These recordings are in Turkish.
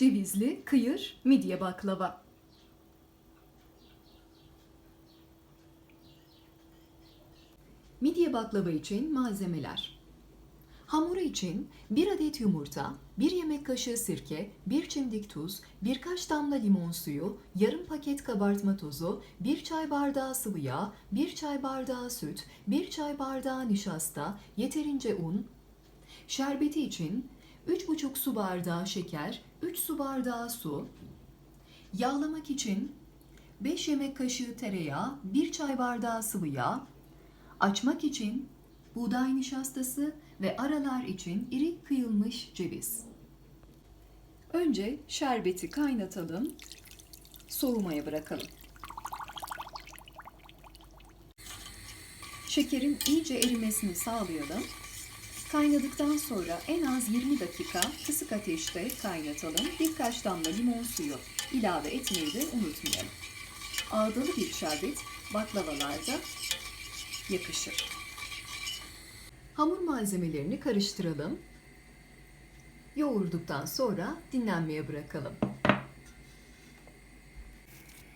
Cevizli kıyır midye baklava. Midye baklava için malzemeler. Hamuru için 1 adet yumurta, 1 yemek kaşığı sirke, 1 çimdik tuz, birkaç damla limon suyu, yarım paket kabartma tozu, 1 çay bardağı sıvı yağ, 1 çay bardağı süt, 1 çay bardağı nişasta, yeterince un. Şerbeti için 3,5 su bardağı şeker, 3 su bardağı su. Yağlamak için 5 yemek kaşığı tereyağı, 1 çay bardağı sıvı yağ. Açmak için buğday nişastası ve aralar için iri kıyılmış ceviz. Önce şerbeti kaynatalım, soğumaya bırakalım. Şekerin iyice erimesini sağlayalım. Kaynadıktan sonra en az 20 dakika kısık ateşte kaynatalım. Birkaç damla limon suyu ilave etmeyi de unutmayalım. Ağdalı bir şerbet baklavalarda yakışır. Hamur malzemelerini karıştıralım. Yoğurduktan sonra dinlenmeye bırakalım.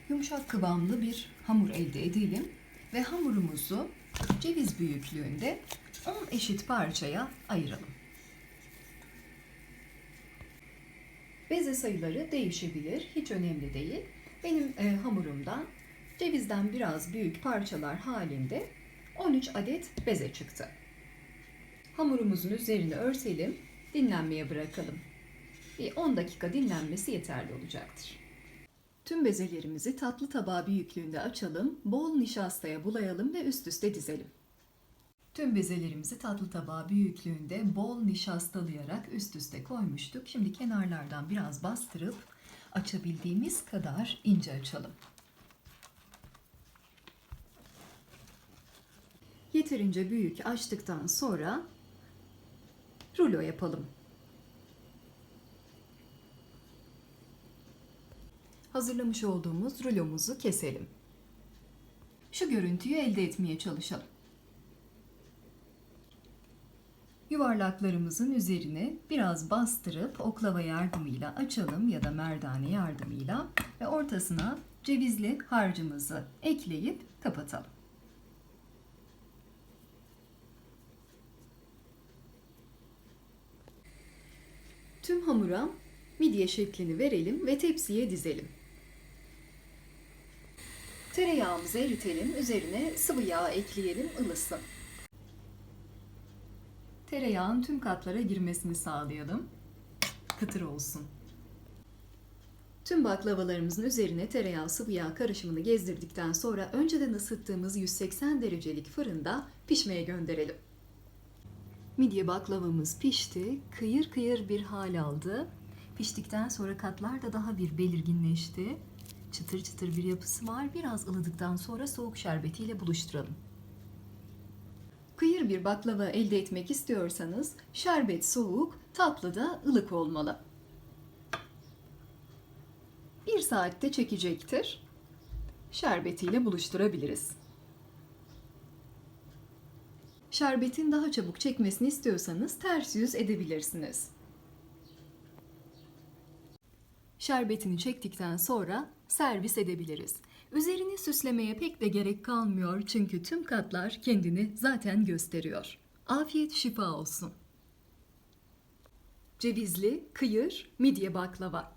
Yumuşak kıvamlı bir hamur elde edelim ve hamurumuzu ceviz büyüklüğünde 10 eşit parçaya ayıralım. Beze sayıları değişebilir, hiç önemli değil. Benim e, hamurumdan cevizden biraz büyük parçalar halinde 13 adet beze çıktı. Hamurumuzun üzerine örtelim, dinlenmeye bırakalım. Bir 10 dakika dinlenmesi yeterli olacaktır. Tüm bezelerimizi tatlı tabağı büyüklüğünde açalım, bol nişastaya bulayalım ve üst üste dizelim. Tüm bezelerimizi tatlı tabağı büyüklüğünde bol nişastalayarak üst üste koymuştuk. Şimdi kenarlardan biraz bastırıp açabildiğimiz kadar ince açalım. Yeterince büyük açtıktan sonra rulo yapalım. Hazırlamış olduğumuz rulomuzu keselim. Şu görüntüyü elde etmeye çalışalım. Yuvarlaklarımızın üzerine biraz bastırıp oklava yardımıyla açalım ya da merdane yardımıyla ve ortasına cevizli harcımızı ekleyip kapatalım. Tüm hamura midye şeklini verelim ve tepsiye dizelim. Tereyağımızı eritelim, üzerine sıvı yağ ekleyelim, ılısın. Tereyağın tüm katlara girmesini sağlayalım. Kıtır olsun. Tüm baklavalarımızın üzerine tereyağı sıvı yağ karışımını gezdirdikten sonra önceden ısıttığımız 180 derecelik fırında pişmeye gönderelim. Midye baklavamız pişti, kıyır kıyır bir hal aldı. Piştikten sonra katlar da daha bir belirginleşti. Çıtır çıtır bir yapısı var. Biraz ılıdıktan sonra soğuk şerbetiyle buluşturalım. Kıyır bir baklava elde etmek istiyorsanız şerbet soğuk, tatlı da ılık olmalı. Bir saatte çekecektir. Şerbetiyle buluşturabiliriz. Şerbetin daha çabuk çekmesini istiyorsanız ters yüz edebilirsiniz. Şerbetini çektikten sonra servis edebiliriz. Üzerini süslemeye pek de gerek kalmıyor çünkü tüm katlar kendini zaten gösteriyor. Afiyet şifa olsun. Cevizli, kıyır, midye baklava.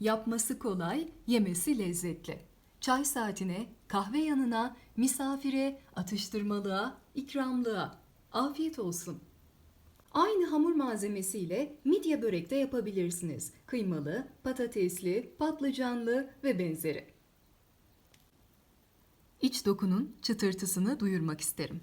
Yapması kolay, yemesi lezzetli. Çay saatine, kahve yanına, misafire, atıştırmalığa, ikramlığa. Afiyet olsun. Aynı hamur malzemesiyle midye börek de yapabilirsiniz. Kıymalı, patatesli, patlıcanlı ve benzeri. İç dokunun çıtırtısını duyurmak isterim.